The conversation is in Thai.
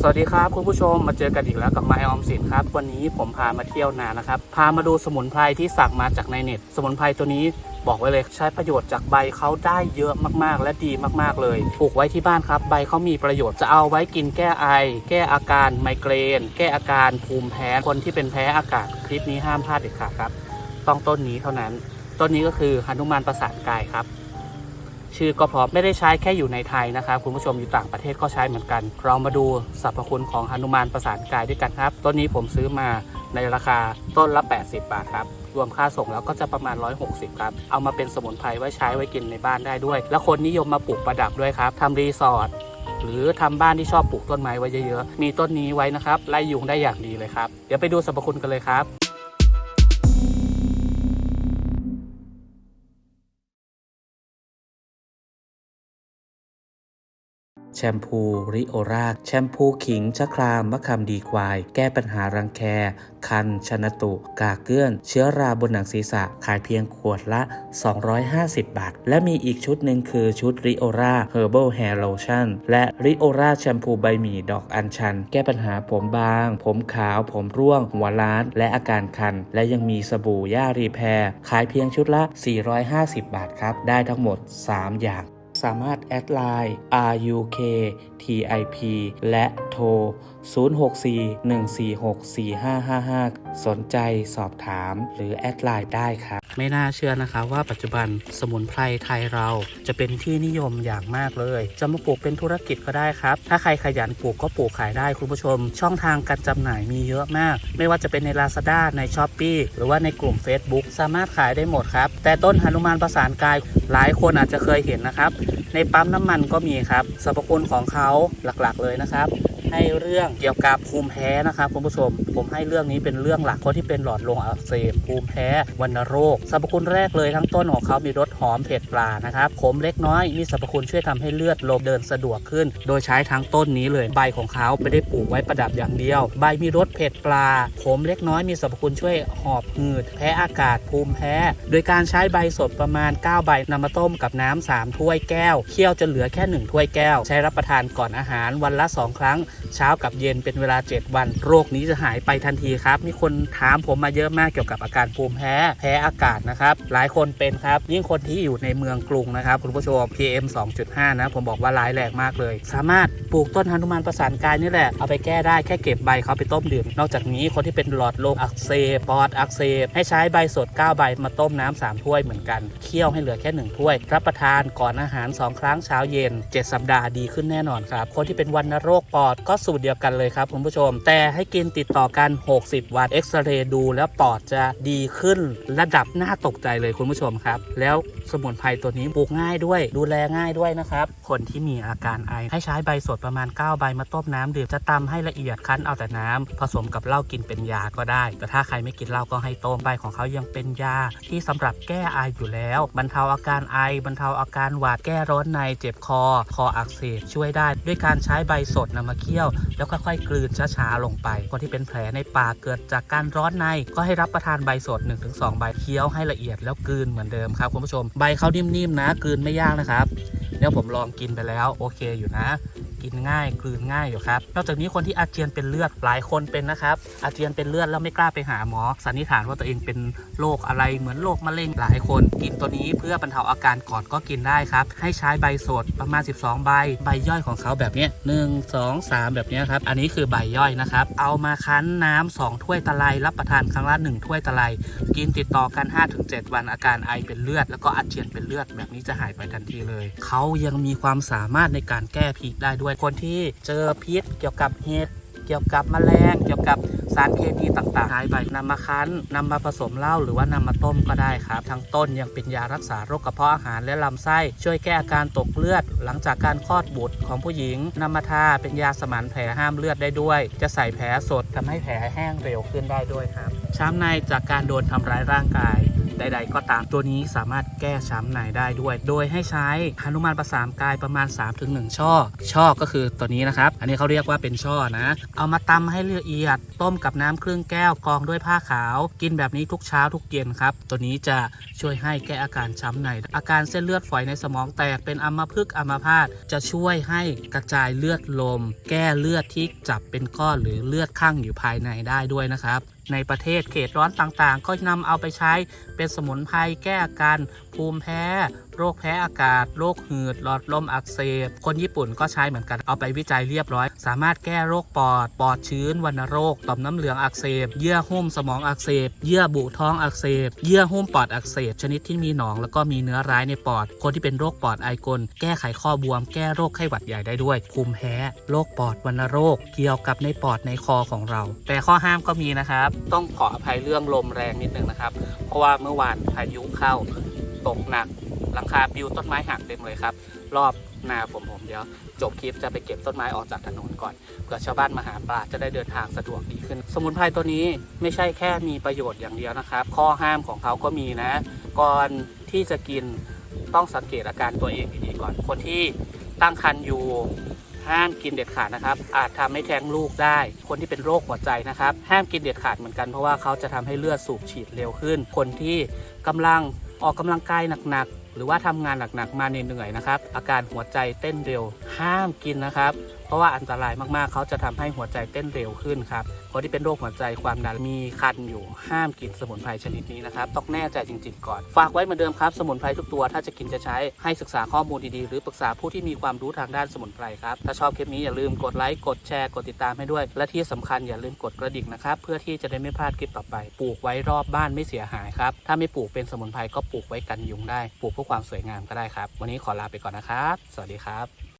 สวัสดีครับคุณผู้ชมมาเจอกันอีกแล้วกับไมออมสินครับ วันนี้ผมพามาเที่ยวนานะครับ พามาดูสมุนไพรที่สั่งมาจากในเน็ต สมุนไพรตัวนี้บอกไว้เลยใช้ประโยชน์จากใบเขาได้เยอะมากๆ และดีมากๆเลยปลูกไว้ที่บ้านครับ ใบเขามีประโยชน์จะเอาไว้กินแก้ไอ แก้อาการไมเกรน แก้อาการภูมิแพ้คนที่เป็นแพ้อากาศคลิปนี้ห้ามพลาดเด็ดขาดครับ ต้องต้นนี้เท่านั้น ต้นนี้ก็คือหนุมานประสานกายครับ ชื่อก็เพราะไม่ได้ใช้แค่อยู่ในไทยนะครับคุณผู้ชมอยู่ต่างประเทศก็ใช้เหมือนกัน เรามาดูสรรพคุณของหนุมานประสานกายด้วยกันครับ ต้นนี้ผมซื้อมาในราคาต้นละ 80 บาทครับ รวมค่าส่งแล้วก็จะประมาณ 160 ครับ เอามาเป็นสมุนไพรไว้ใช้ไว้กินในบ้านได้ด้วย แล้วคนนิยมมาปลูกประดับด้วยครับทำรีสอร์ทหรือทำบ้านที่ชอบปลูกต้นไม้ไว้เยอะๆ มีต้นนี้ไว้นะครับไล่ยุงได้อย่างดีเลยครับ เดี๋ยวไปดูสรรพคุณกันเลยครับ แชมพูริโอราแชมพูขิงชะครามมะขามดีควาย แก้ปัญหารังแค คัน ชนตุ กากเกื้อน เชื้อราบนหนังศีรษะ ขายเพียงขวดละ 250 บาท และมีอีกชุดหนึ่งคือชุดริโอราเฮอร์ a บ Hair Lotion และริโอราแชมพูใบหมี่ดอกอัญชัน แก้ปัญหาผมบาง ผมขาว ผมร่วง หัวล้าน และอาการคัน และยังมีสบู่ย่ารีแพรขายเพียงชุดละ 450 บาทครับ ได้ทั้งหมด 3 อย่าง สามารถแอดไลน์ RUK TIP และโทร 0641464555 สนใจสอบถามหรือแอดไลน์ได้ครับ ไม่น่าเชื่อนะคะว่าปัจจุบันสมุนไพรไทยเราจะเป็นที่นิยมอย่างมากเลย จะมาปลูกเป็นธุรกิจก็ได้ครับ ถ้าใครขยันปลูกก็ปลูกขายได้คุณผู้ชม ช่องทางการจำหน่ายมีเยอะมาก ไม่ว่าจะเป็นใน Lazada ใน s h อ p e e หรือว่าในกลุ่ม Facebook สามารถขายได้หมดครับ แต่ต้นหนุมานประสานกายหลายคนอาจจะเคยเห็นนะครับ ในปั๊มน้ำมันก็มีครับสรรพคุณของเขาหลักๆ เลยนะครับ ให้เรื่องเกี่ยวกับภูมิแพ้นะครับคุณผู้ชม ผมให้เรื่องนี้เป็นเรื่องหลักคนที่เป็นหลอดลมอักเสบภูมิแพ้วัณโรคสรรพคุณแรกเลยทั้งต้นของเขามีรสหอมเผ็ดปลานะครับขมเล็กน้อยมีสรรพคุณช่วยทำให้เลือดลมเดินสะดวกขึ้น โดยใช้ทั้งต้นนี้เลยใบของเขาไม่ได้ปลูกไว้ประดับอย่างเดียว ใบมีรสเผ็ดปลาขมเล็กน้อยมีสรรพคุณช่วยหอบหืด แพ้อากาศภูมิแพ้ โดยการใช้ใบสดประมาณ 9 ใบนำมาต้มกับน้ำ3ถ้วยแก้วเคี่ยวจนเหลือแค่ 1 ถ้วยแก้ว ใช้รับประทานก่อนอาหารวันละ 2 ครั้ง เช้ากับเย็นเป็นเวลา 7 วัน โรคนี้จะหายไปทันทีครับ มีคนถามผมมาเยอะมากเกี่ยวกับอาการภูมิแพ้แพ้อากาศนะครับ หลายคนเป็นครับ ยิ่งคนที่อยู่ในเมืองกรุงนะครับ คุณผู้ชม PM 2.5 นะ ผมบอกว่าร้ายแรงมากเลย สามารถปลูกต้นหนุมานประสานกายนี่แหละ เอาไปแก้ได้แค่เก็บใบเขาไปต้มดื่ม นอกจากนี้คนที่เป็นหลอดลมอักเสบปอดอักเสบให้ใช้ใบสด 9 ใบมาต้มน้ำ3ถ้วยเหมือนกันเคี่ยวให้เหลือแค่ 1 ถ้วย รับประทานก่อนอาหาร 2 ครั้งเช้าเย็น 7 สัปดาห์ดีขึ้นแน่นอนครับ คนที่เป็นวัณโรคปอดก็สูตรเดียวกันเลยครับคุณผู้ชม แต่ให้กินติดต่อกัน 60 วันเอ็กซเรย์ดูแล้วปอดจะดีขึ้นระดับน่าตกใจเลยคุณผู้ชมครับ แล้วสมุนไพรตัวนี้ปลูกง่ายด้วย ดูแลง่ายด้วยนะครับคนที่มีอาการไอให้ใช้ใบสดประมาณ 9 ใบมาต้มน้ำดื่มจะตำให้ละเอียดคั้นเอาแต่น้ำผสมกับเหล้ากินเป็นยาก็ได้ แต่ถ้าใครไม่กินเหล้าก็ให้ต้มใบของเขายังเป็นยา ที่สำหรับแก้ไออยู่แล้วบรรเทาอาการไอบรรเทาอาการหวาดแก้ร้อนในเจ็บคอ คออักเสบช่วยได้ ด้วยการใช้ใบสดนำมาเคี่ยวแล้วค่อยๆกลืนช้าๆลงไปคนที่เป็นแผลในปากเกิดจากการร้อนในก็ให้รับประทานใบสด 1-2 ใบเคี้ยวให้ละเอียดแล้วกลืนเหมือนเดิมครับคุณผู้ชมใบเขานิ่มๆนะกลืนไม่ยากนะครับเดี๋ยวผมลองกินไปแล้วโอเคอยู่นะ กินง่ายกลืนง่ายอยู่ครับ นอกจากนี้คนที่อาเจียนเป็นเลือดหลายคนเป็นนะครับ อาเจียนเป็นเลือดแล้วไม่กล้าไปหาหมอ สันนิษฐานว่าตัวเองเป็นโรคอะไรเหมือนโรคมะเร็งหลายคน กินตัวนี้เพื่อบรรเทาอาการก่อนก็กินได้ครับ ให้ใช้ใบสดประมาณ 12 ใบ ใบย่อยของเขาแบบนี้หนึ่งสองสามแบบนี้ครับ อันนี้คือใบย่อยนะครับ เอามาคั้นน้ำสองถ้วยตะไลรับประทานครั้งละหนึ่งถ้วยตะไลกินติดต่อกัน 5-7 วันอาการไอเป็นเลือด แล้วก็อาเจียนเป็นเลือดแบบนี้จะหายไปทันทีเลย เขายังมีความสามารถในการแก้พิษได้ด้วยคนที่เจอพิษเกี่ยวกับเห็ดเกี่ยวกับแมลงเกี่ยวกับสารเคมีต่างๆหายไปนำมาคั้นนำมาผสมเหล้าหรือว่านำมาต้มก็ได้ครับ ทั้งต้นยังเป็นยารักษาโรคกระเพาะอาหารและลำไส้ ช่วยแก้อาการตกเลือด หลังจากการคลอดบุตรของผู้หญิงนำมาทาเป็นยาสมานแผลห้ามเลือดได้ด้วย จะใส่แผลสดทำให้แผลแห้งเร็วขึ้นได้ด้วยครับช้ำในจากการโดนทำร้ายร่างกาย ใด ๆ ก็ตามตัวนี้สามารถแก้ช้ำในได้ด้วย โดยให้ใช้หนุมานประสามกายประมาณ 3-1 ช่อ ช่อก็คือตัวนี้นะครับ อันนี้เขาเรียกว่าเป็นช่อนะ เอามาตำให้ละเอียด ต้มกับน้ำครึ่งแก้วกรองด้วยผ้าขาว กินแบบนี้ทุกเช้าทุกเย็นครับ ตัวนี้จะช่วยให้แก้อาการช้ำใน อาการเส้นเลือดฝอยในสมองแตกเป็นอัมพฤกษ์อัมพาตจะช่วยให้กระจายเลือดลม แก้เลือดที่จับเป็นก้อนหรือเลือดข้างอยู่ภายในได้ด้วยนะครับ ในประเทศเขตร้อนต่างๆ ก็นำเอาไปใช้เป็นสมุนไพรแก้อาการภูมิแพ้ โรคแพ้อากาศ โรคหืด หลอดลมอักเสบ คนญี่ปุ่นก็ใช้เหมือนกันเอาไปวิจัยเรียบร้อย สามารถแก้โรคปอด ปอดชื้นวัณโรค ต่อมน้ำเหลืองอักเสบ เยื่อหุ้มสมองอักเสบ เยื่อบุท้องอักเสบ เยื่อหุ้มปอดอักเสบ ชนิดที่มีหนองแล้วก็มีเนื้อร้ายในปอด คนที่เป็นโรคปอดไอกล แก้ไขข้อบวม แก้โรคไข้หวัดใหญ่ได้ด้วย ภูมิแพ้ โรคปอดวัณโรค เกี่ยวกับในปอดในคอของเรา แต่ข้อห้ามก็มีนะครับ ต้องขออภัยเรื่องลมแรงนิดนึงนะครับ เพราะว่าเมื่อวานพายุเข้า ตกหนัก หลังคาปิวต้นไม้หักเต็มเลยครับ รอบนาผมผมเดี๋ยว จบคลิปจะไปเก็บต้นไม้ออกจากถนนก่อนเผื่อชาวบ้านมาหาปลาจะได้เดินทางสะดวกดีขึ้น สมุนไพรตัวนี้ไม่ใช่แค่มีประโยชน์อย่างเดียวนะครับ ข้อห้ามของเขาก็มีนะ ก่อนที่จะกินต้องสังเกตอาการตัวเองดีๆก่อน คนที่ตั้งครรภ์อยู่ห้ามกินเด็ดขาดนะครับ อาจทำให้แท้งลูกได้ คนที่เป็นโรคหัวใจนะครับ ห้ามกินเด็ดขาดเหมือนกันเพราะว่าเขาจะทำให้เลือดสูบฉีดเร็วขึ้น คนที่กำลังออกกำลังกายหนักๆ หรือว่าทำงานหนักๆมาเหนื่อยๆนะครับ อาการหัวใจเต้นเร็วห้ามกินนะครับเพราะว่าอันตรายมากๆ เขาจะทำให้หัวใจเต้นเร็วขึ้นครับคนที่เป็นโรคหัวใจความดันมีคันอยู่ห้ามกินสมุนไพรชนิดนี้นะครับต้องแน่ใจจริง ๆ ก่อน ฝากไว้เหมือนเดิมครับ สมุนไพรทุกตัวถ้าจะกินจะใช้ให้ศึกษาข้อมูลดีๆ หรือปรึกษาผู้ที่มีความรู้ทางด้านสมุนไพรครับ ถ้าชอบคลิปนี้อย่าลืมกดไลค์กดแชร์กดติดตามให้ด้วย และที่สำคัญอย่าลืมกดกระดิ่งนะครับเพื่อที่จะได้ไม่พลาดคลิปต่อไป ปลูกไว้รอบบ้านไม่เสียหายครับถ้าไม่ปลูกเป็นสมุนไพรก็ปลูกไว้กันยุงได้ ปลูกเพื่อความสวยงามก็ได้ครับ วันนี้ขอลาไปก่อนนะครับ สวัสดีครับ